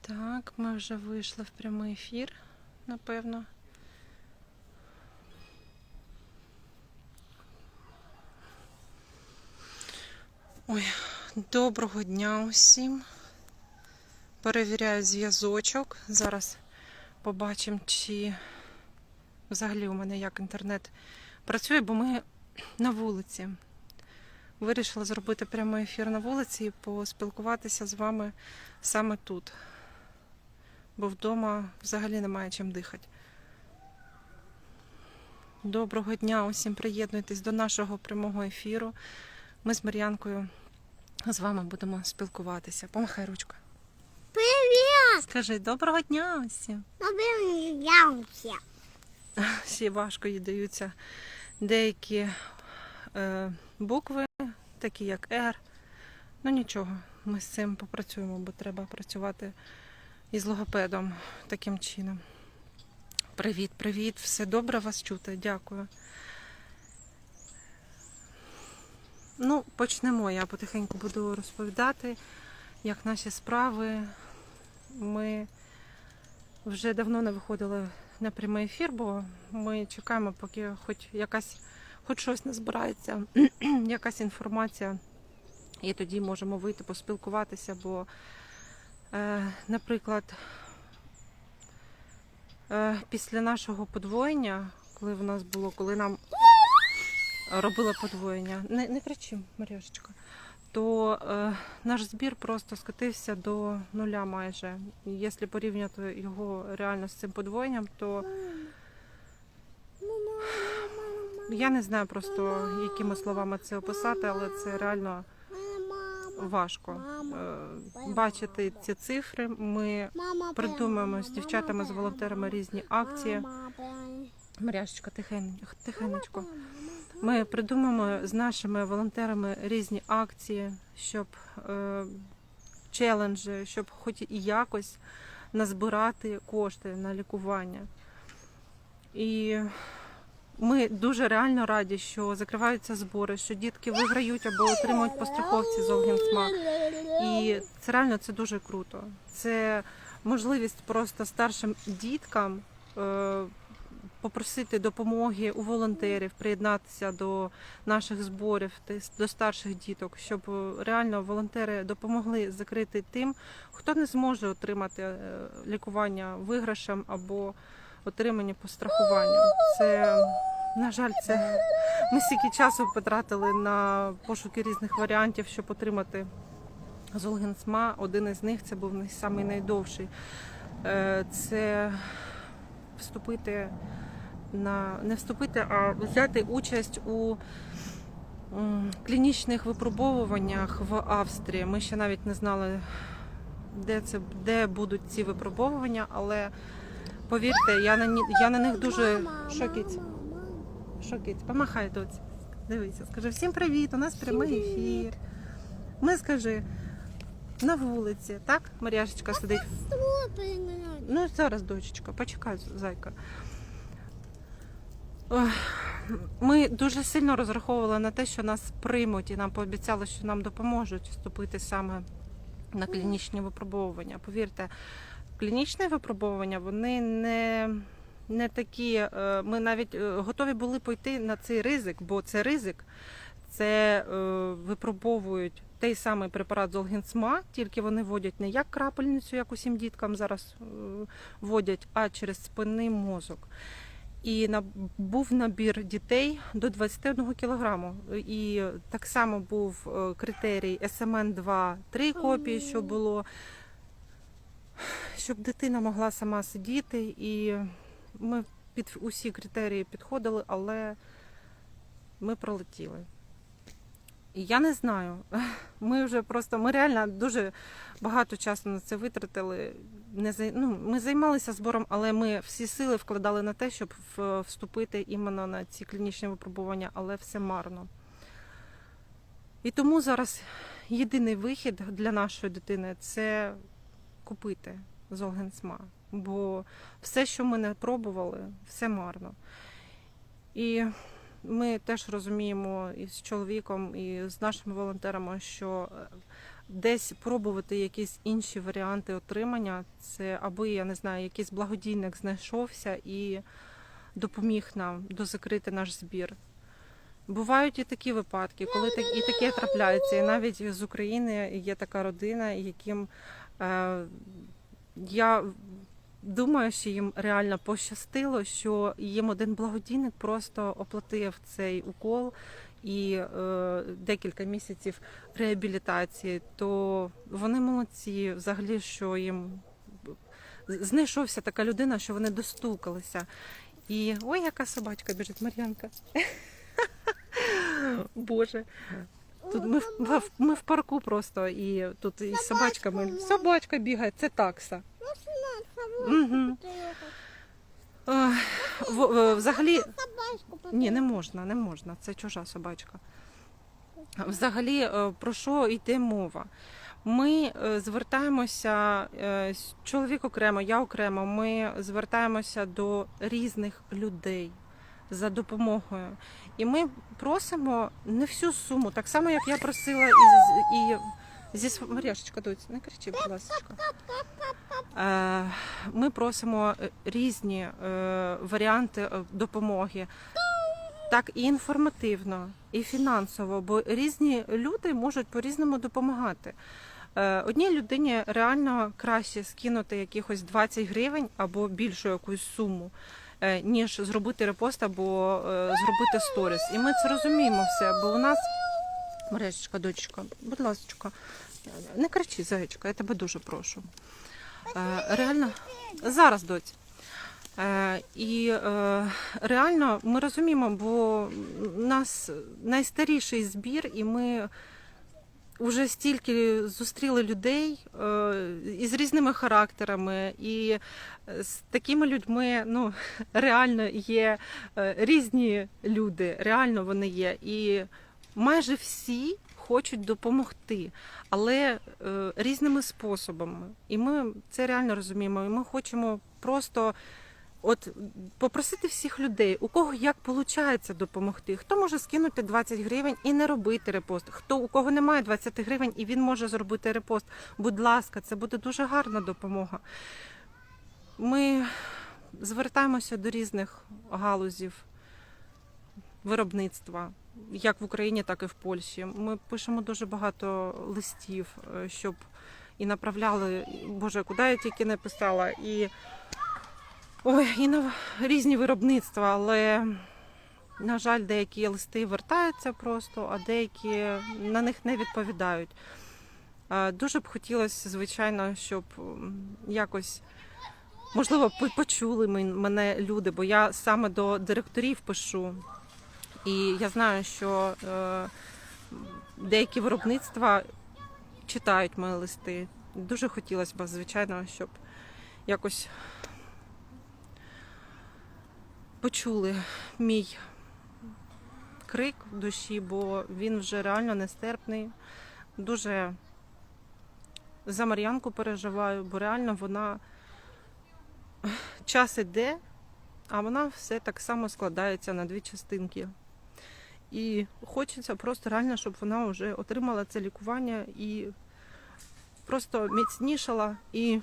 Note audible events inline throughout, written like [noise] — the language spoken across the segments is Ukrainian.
Так, ми вже вийшли в прямий ефір, напевно. Ой, доброго дня усім. Перевіряю зв'язочок. Зараз побачимо, чи взагалі у мене як інтернет працює, бо ми на вулиці. Вирішила зробити прямий ефір на вулиці і поспілкуватися з вами саме тут бо вдома взагалі немає чим дихати. Доброго дня, усім приєднуйтесь до нашого прямого ефіру. Ми з Мар'янкою з вами будемо спілкуватися. Помахай ручка. Привіт! Скажи доброго дня усім. Обіймявся. Всі важко їй даються деякі букви, такі як R. Ну нічого, ми з цим попрацюємо, бо треба працювати із логопедом таким чином. Привіт, привіт, все добре вас чути, дякую. Ну, почнемо. Я потихеньку буду розповідати, як наші справи. Ми вже давно не виходили на прямий ефір, бо ми чекаємо, поки хоч якась, хоч щось не збирається, [clears throat] якась інформація, і тоді можемо вийти поспілкуватися, бо Е, Наприклад, е, після нашого подвоєння, коли в нас було, коли нам робили подвоєння, не, не кричи, Маряшечка, то е, наш збір просто скотився до нуля майже. Якщо порівняти його реально з цим подвоєнням, то я не знаю просто, якими словами це описати, але це реально важко е, бачити ці цифри. Ми придумуємо з дівчатами, з волонтерами різні акції. Маряшечка, тихенечко. Ми придумаємо з нашими волонтерами різні акції, щоб е, челенджі, щоб хоч і якось назбирати кошти на лікування. І ми дуже реально раді, що закриваються збори, що дітки виграють або отримують по страховці з Олгінсмак. І це реально це дуже круто. Це можливість просто старшим діткам е, попросити допомоги у волонтерів, приєднатися до наших зборів до старших діток, щоб реально волонтери допомогли закрити тим, хто не зможе отримати е, лікування виграшем або отримання по страхуванню. Це на жаль, це ми стільки часу потратили на пошуки різних варіантів, щоб отримати Золгенсма. Один із них це був самий найдовший. Е, Це вступити на не вступити, а взяти участь у клінічних випробовуваннях в Австрії. Ми ще навіть не знали, де це де будуть ці випробовування, але повірте, я на я на них дуже шокіць. Шокіць, помахай доці. Дивися, скажи всім привіт, у нас прямий ефір. Ми скажи на вулиці, так? Мар'яшечка сидить. Ну, зараз, дочечка, почекай, зайка. Ми дуже сильно розраховували на те, що нас приймуть, і нам пообіцяли, що нам допоможуть вступити саме на клінічні випробовування. Повірте, клінічні випробовування вони не, не такі. е, Ми навіть е, готові були пойти на цей ризик, бо це ризик. Це е, випробовують той самий препарат Золгінсма, тільки вони вводять не як крапельницю, як усім діткам зараз вводять, а через спинний мозок. І був набір дітей до 21 кілограму. І так само був критерій СМН 2 3 копії, що було, щоб дитина могла сама сидіти. І ми під усі критерії підходили, але ми пролетіли. І я не знаю. [laughs] Ми вже просто ми реально дуже багато часу на це витратили. Не ну, ми займалися збором, але ми всі сили вкладали на те, щоб вступити іменно на ці клінічні випробування, але все марно. І тому зараз єдиний вихід для нашої дитини це купити Золгенсма. Бо все, що ми не пробували, все марно. І ми теж розуміємо і з чоловіком, і з нашими волонтерами, що е, десь пробувати якісь інші варіанти отримання, це аби я не знаю, якийсь благодійник знайшовся і допоміг нам дозакрити наш збір. Бувають і такі випадки, коли і таке трапляється. І навіть з України є така родина, яким я думаю, що їм реально пощастило, що їм один благодійник просто оплатив цей укол і е, декілька місяців реабілітації. То вони молодці, взагалі, що їм знайшовся така людина, що вони достукалися. І ой, яка собачка біжить, Мар'янка. [laughs] Боже. Тут ми, в- ми, в- ми в парку просто, і тут із собачками. Собачка бігає, це такса. Угу. Взагалі, ні, не можна, не можна. Це чужа собачка. Взагалі, е, про що йде мова? Ми е, звертаємося, е, с- чоловік окремо, я окремо, ми звертаємося до різних людей за допомогою. І ми просимо не всю суму, так само, як я просила і, і зі Мар'яшечка, не кричи, будь ласка. Е, Ми просимо е, різні е, варіанти допомоги. Так і інформативно, і фінансово, бо різні люди можуть по-різному допомагати. Е, Одній людині реально краще скинути якихось 20 гривень або більшу якусь суму, ніж зробити репост або е, зробити сторіс. І ми це розуміємо все, бо у нас Мережечка, дочка, будь ласка, не кричи, зайчка, я тебе дуже прошу. Е, Реально, зараз доць. Е, І е, реально ми розуміємо, бо у нас найстаріший збір, і ми вже стільки зустріли людей е, із різними характерами, і з такими людьми ну, [laughs] реально є е, різні люди, реально вони є. І майже всі хочуть допомогти, але е, різними способами. І ми це реально розуміємо. І ми хочемо просто. От попросити всіх людей, у кого як виходить допомогти. Хто може скинути 20 гривень і не робити репост? Хто у кого немає 20 гривень і він може зробити репост? Будь ласка, це буде дуже гарна допомога. Ми звертаємося до різних галузів виробництва, як в Україні, так і в Польщі. Ми пишемо дуже багато листів, е, щоб і направляли, Боже, куди я тільки не писала, і, ой, і на різні виробництва, але, на жаль, деякі листи вертаються просто, а деякі на них не відповідають. Дуже б хотілося, звичайно, щоб якось. Можливо, почули мене люди, бо я саме до директорів пишу. І я знаю, що е, деякі виробництва читають мої листи. Дуже хотілося б, звичайно, щоб якось почули мій крик в душі, бо він вже реально нестерпний. Дуже за Мар'янку переживаю, бо реально вона час іде, а вона все так само складається на дві частинки. І хочеться просто реально, щоб вона вже отримала це лікування і просто міцнішала і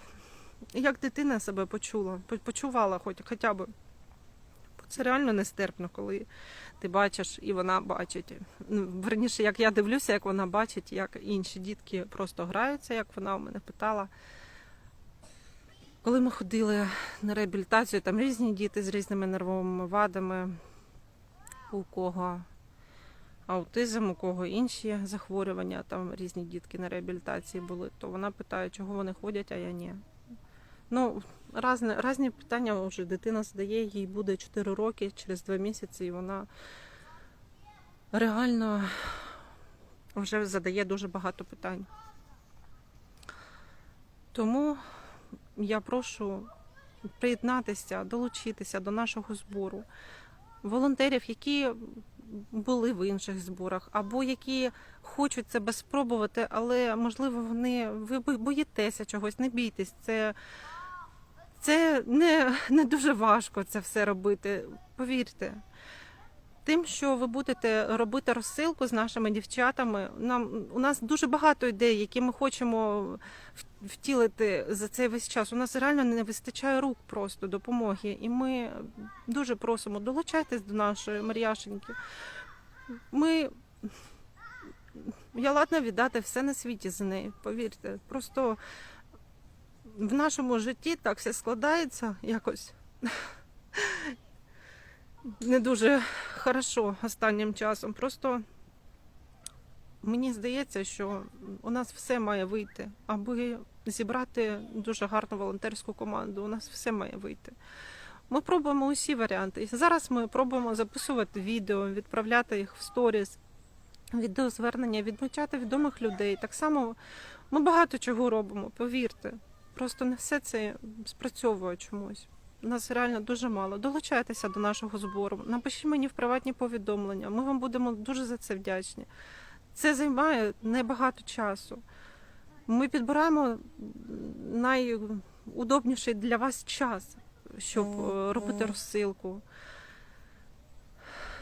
як дитина себе почула, почувала хоч, хоча б. Це реально нестерпно, коли ти бачиш і вона бачить. Ну, Верніше, як я дивлюся, як вона бачить, як інші дітки просто граються, як вона у мене питала. Коли ми ходили на реабілітацію, там різні діти з різними нервовими вадами, у кого аутизм, у кого інші захворювання, там різні дітки на реабілітації були, то вона питає, чого вони ходять, а я ні. Ну, різні, різні питання вже дитина задає, їй буде 4 роки, через 2 місяці, і вона реально вже задає дуже багато питань. Тому я прошу приєднатися, долучитися до нашого збору волонтерів, які були в інших зборах, або які хочуть себе спробувати, але можливо вони ви боїтеся чогось, не бійтесь. Це, це не, не дуже важко це все робити. Повірте. тим, що ви будете робити розсилку з нашими дівчатами. Нам у нас дуже багато ідей, які ми хочемо втілити за цей весь час. У нас реально не вистачає рук просто допомоги. І ми дуже просимо долучайтесь до нашої Мар'яшеньки. Ми я ладна віддати все на світі за неї, повірте. Просто в нашому житті так все складається якось не дуже хорошо останнім часом. Просто мені здається, що у нас все має вийти, аби зібрати дуже гарну волонтерську команду. У нас все має вийти. Ми пробуємо усі варіанти. Зараз ми пробуємо записувати відео, відправляти їх в сторіс, відеозвернення, відмічати відомих людей. Так само ми багато чого робимо, повірте. Просто не все це спрацьовує чомусь. Нас реально дуже мало. Долучайтеся до нашого збору. Напишіть мені в приватні повідомлення. Ми вам будемо дуже за це вдячні. Це займає небагато часу. Ми підбираємо найудобніший для вас час, щоб е, робити розсилку.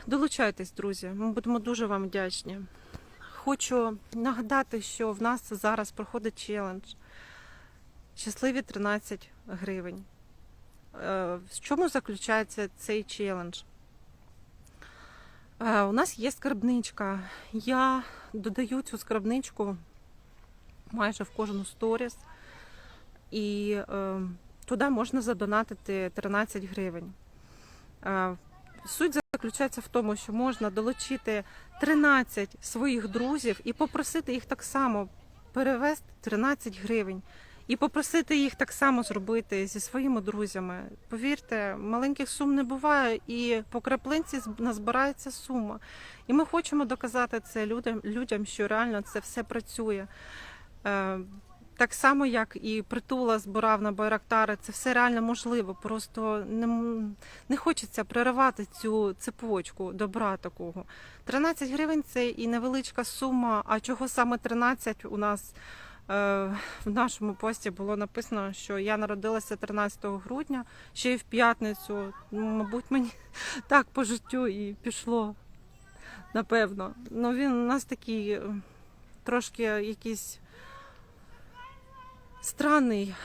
Долучайтесь, друзі. Ми будемо дуже вам вдячні. Хочу нагадати, що в нас зараз проходить челендж. Щасливі 13 гривень. Е, В чому заключається цей челендж? Е, У нас є скарбничка. Я додаю цю скарбничку майже в кожну сторіс, і е, туди можна задонатити 13 гривень. Суть заключається в тому, що можна долучити 13 своїх друзів і попросити їх так само перевести 13 гривень. І попросити їх так само зробити зі своїми друзями. Повірте, маленьких сум не буває, і по краплинці назбирається сума. І ми хочемо доказати це людям, людям що реально це все працює. Е, так само, як і притула збирав на Байрактари, це все реально можливо. Просто не, не хочеться переривати цю цепочку добра такого. 13 гривень це і невеличка сума. А чого саме 13 у нас? Е, В нашому пості було написано, що я народилася 13 грудня, ще й в п'ятницю. Ну, Мабуть, мені [laughs] так по життю і пішло. Напевно. Ну він у нас такий е, трошки якийсь странний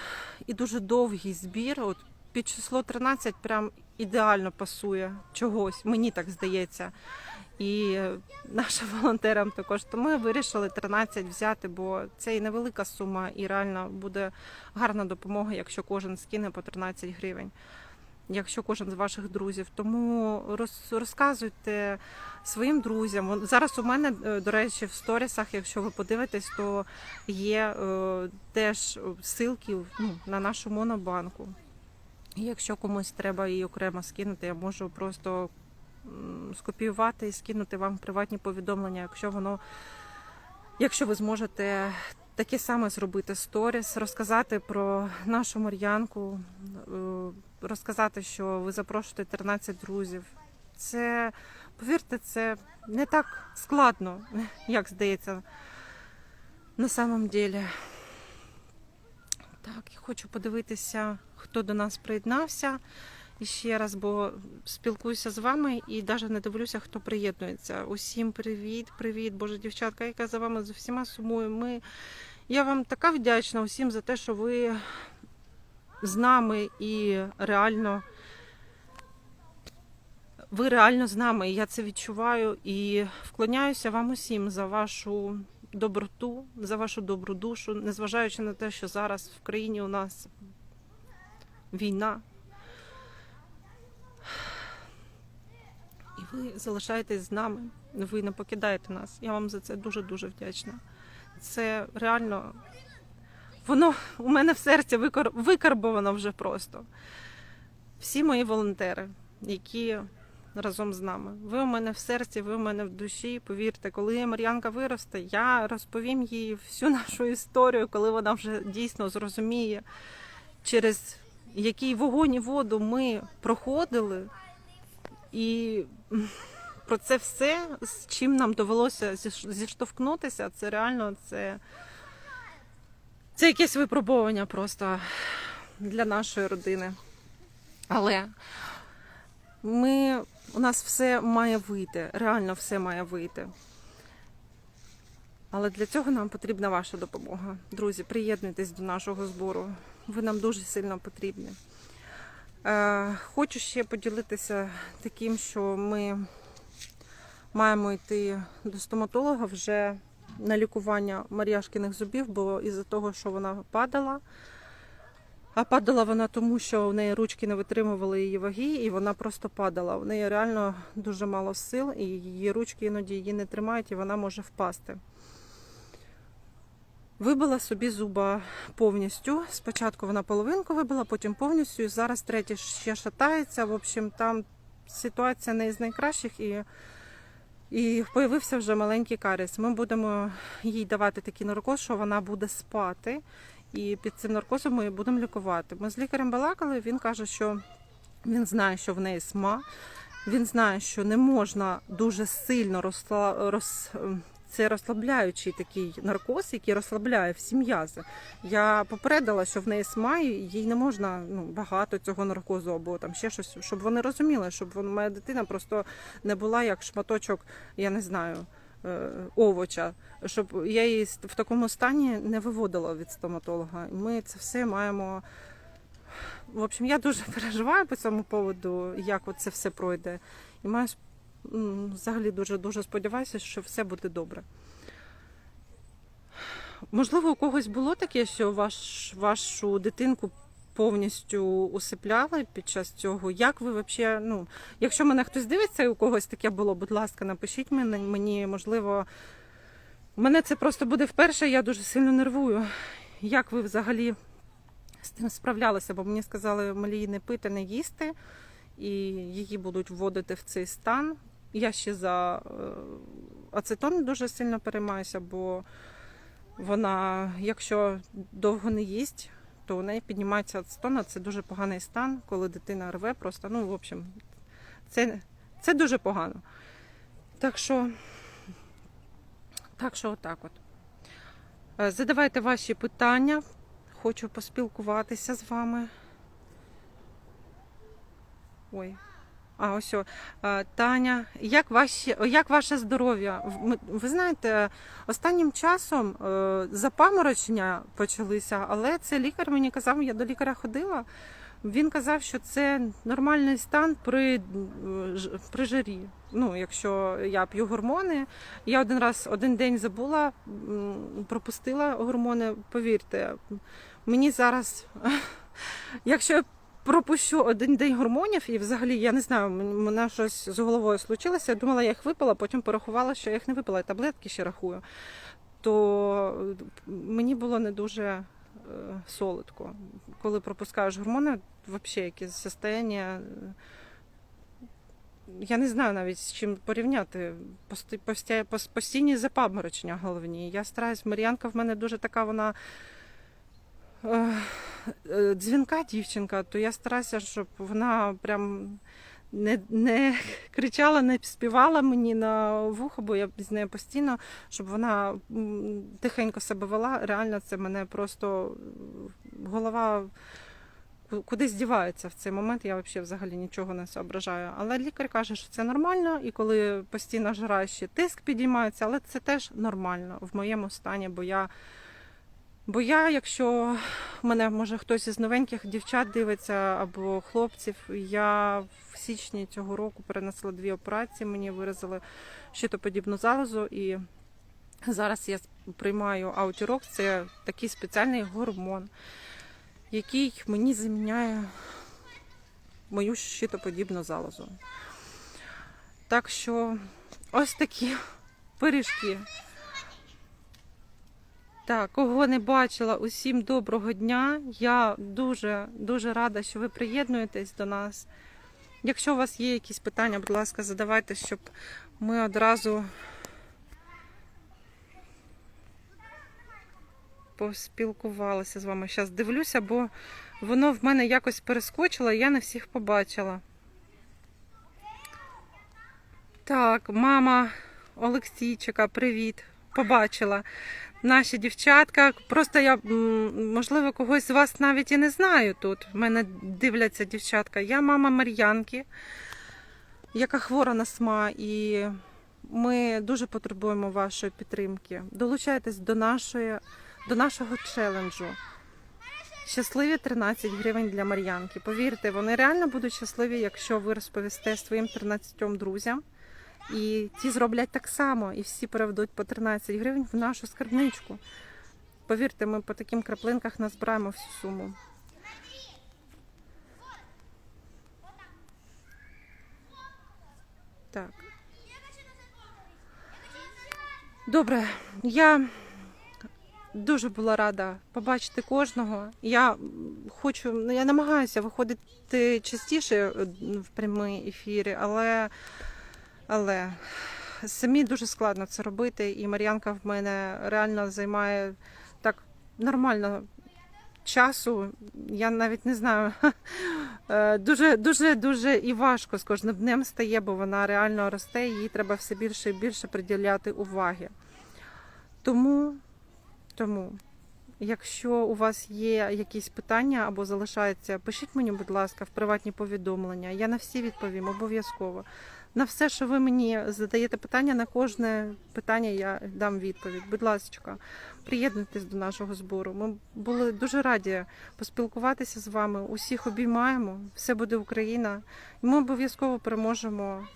і дуже довгий збір. От під число 13 прям ідеально пасує чогось, мені так здається. І нашим волонтерам також. То ми вирішили 13 взяти, бо це і невелика сума, і реально буде гарна допомога, якщо кожен скине по 13 гривень. Якщо кожен з ваших друзів, тому роз, розказуйте своїм друзям. Зараз у мене, е, до речі, в сторісах, якщо ви подивитесь, то є е, теж ссылки ну, на нашу монобанку. І Якщо комусь треба її окремо скинути, я можу просто скопіювати і скинути вам приватні повідомлення, якщо воно, якщо ви зможете таке саме зробити сторіс, розказати про нашу Мар'янку, е, розказати, що ви запрошуєте 13 друзів. Це, повірте, це не так складно, [laughs] як здається, на самом деле. Так, я хочу подивитися, хто до нас приєднався. І ще раз, бо спілкуюся з вами і навіть не дивлюся, хто приєднується. Усім привіт, привіт, Боже, дівчатка, яка за вами з всіма сумую. Ми... Я вам така вдячна усім за те, що ви з нами і реально. Ви реально з нами, і я це відчуваю і вклоняюся вам усім за вашу доброту, за вашу добру душу, незважаючи на те, що зараз в країні у нас війна. Ви залишаєтесь з нами, ви не покидаєте нас. Я вам за це дуже-дуже вдячна. Це реально, воно у мене в серці викар... викарбовано вже просто. Всі мої волонтери, які разом з нами. Ви у мене в серці, ви у мене в душі. Повірте, коли Мар'янка виросте, я розповім їй всю нашу історію, коли вона вже дійсно зрозуміє, через який вогонь і воду ми проходили. І про це все, з чим нам довелося зіштовхнутися, це реально це, це якесь випробування просто для нашої родини. Але Ми, у нас все має вийти, реально все має вийти. Але для цього нам потрібна ваша допомога. Друзі, приєднуйтесь до нашого збору. Ви нам дуже сильно потрібні. Е, хочу ще поділитися таким, що ми маємо йти до стоматолога вже на лікування Мар'яшкиних зубів, бо із-за того, що вона падала. А падала вона тому, що в неї ручки не витримували її ваги, і вона просто падала. В неї реально дуже мало сил, і її ручки іноді її не тримають, і вона може впасти. Вибила собі зуба повністю. Спочатку вона половинку вибила, потім повністю. І зараз третій ще шатається. В общем, там ситуація не з найкращих і, і появився вже маленький каріс. Ми будемо їй давати такий наркоз, що вона буде спати. І під цим наркозом ми її будемо лікувати. Ми з лікарем балакали. Він каже, що він знає, що в неї СМА. Він знає, що не можна дуже сильно розсла... роз... це розслабляючий такий наркоз, який розслабляє всі м'язи. Я попередила, що в неї СМА, і їй не можна ну, багато цього наркозу або там ще щось, щоб вони розуміли, щоб вон- моя дитина просто не була як шматочок, я не знаю. е, Овоча, щоб я її в такому стані не виводила від стоматолога. Ми це все маємо. В общем, я дуже [laughs] переживаю по цьому поводу, як це все пройде. І маю взагалі дуже дуже сподіваюся, що все буде добре. Можливо, у когось було таке, що ваш, вашу дитинку повністю усипляли під час цього. Як ви взагалі, ну, якщо мене хтось дивиться у когось таке було, будь ласка, напишіть мені, мені можливо. Мене це просто буде вперше, я дуже сильно нервую. Як ви взагалі з тим справлялися? Бо мені сказали малі не пити, не їсти, і її будуть вводити в цей стан. Я ще за е, ацетон дуже сильно переймаюся, бо вона, якщо довго не їсть, то у неї піднімається ацетон, а це дуже поганий стан, коли дитина рве просто. Ну, в общем, це, це дуже погано. Так що, так що отак от. Е, Задавайте ваші питання. Хочу поспілкуватися з вами. Ой. А, ось. о. Е, Таня, як, ваші, як ваше здоров'я? Ви знаєте, останнім часом е, запаморочення почалися, але це лікар мені казав, я до лікаря ходила. Він казав, що це нормальний стан при, е, при жарі. Ну, якщо я п'ю гормони, я один раз один день забула, пропустила гормони. Повірте, мені зараз, [laughs] якщо я пропущу один день гормонів, і взагалі я не знаю, мене щось з головою случилося. Я думала, я їх випила, потім порахувала, що я їх не випила, і таблетки ще рахую. То мені було не дуже е, солодко. Коли пропускаєш гормони, взагалі якесь состояння. е, Я не знаю навіть з чим порівняти. Постійні запаморочення головні. Я стараюсь, Мар'янка в мене дуже така вона е, дзвінка дівчинка, то я стараюся, щоб вона прям не, не кричала, не співала мені на вухо, бо я з нею постійно, щоб вона тихенько себе вела. Реально, це мене просто е, голова кудись дівається в цей момент. Я взагалі нічого не соображаю. Але лікар каже, що це нормально, і коли постійно жара, ще тиск підіймається, але це теж нормально в моєму стані, бо я. Бо я, якщо мене може хтось із новеньких дівчат дивиться або хлопців, я в січні цього року перенесла дві операції, мені виразили щитоподібну залозу, і зараз я приймаю аутірок, це такий спеціальний гормон, який мені заміняє мою щитоподібну залозу. Так що ось такі пиріжки. Так, кого не бачила, усім доброго дня. Я дуже дуже рада, що ви приєднуєтесь до нас. Якщо у вас є якісь питання, будь ласка, задавайте, щоб ми одразу поспілкувалися з вами. Зараз дивлюся, бо воно в мене якось перескочило, і я не всіх побачила. Так, мама Олексійчика, привіт. Побачила наші дівчатка. Просто я, можливо, когось з вас навіть і не знаю тут. В мене дивляться дівчатка. Я мама Мар'янки. яка хвора на СМА, і ми дуже потребуємо вашої підтримки. Долучайтесь до нашої, до нашого челенджу. Щасливі 13 гривень для Мар'янки. Повірте, вони реально будуть щасливі, якщо ви розповісте своїм 13 друзям. І ті зроблять так само, і всі переведуть по 13 гривень в нашу скарбничку. Повірте, ми по таким краплинках назбираємо всю суму. Так. Добре, я дуже була рада побачити кожного. Я хочу, ну, я намагаюся виходити частіше в прямі ефіри, але, але самі дуже складно це робити. І Мар'янка в мене реально займає так нормально часу. Я навіть не знаю. [laughs] Е, Дуже, дуже, дуже і важко з кожним днем стає, бо вона реально росте, їй треба все більше і більше приділяти уваги. Тому, тому, якщо у вас є якісь питання або залишаються, пишіть мені, будь ласка, в приватні повідомлення. Я на всі відповім обов'язково. На все, що ви мені задаєте питання, на кожне питання я дам відповідь. Будь ласка, приєднуйтесь до нашого збору. Ми були дуже раді поспілкуватися з вами. Усіх обіймаємо. Все буде Україна. І ми обов'язково переможемо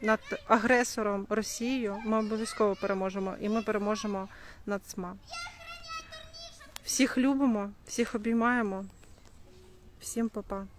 над агресором Росією. Ми обов'язково переможемо, і ми переможемо над СМА. Всіх любимо, всіх обіймаємо. Всім па-па.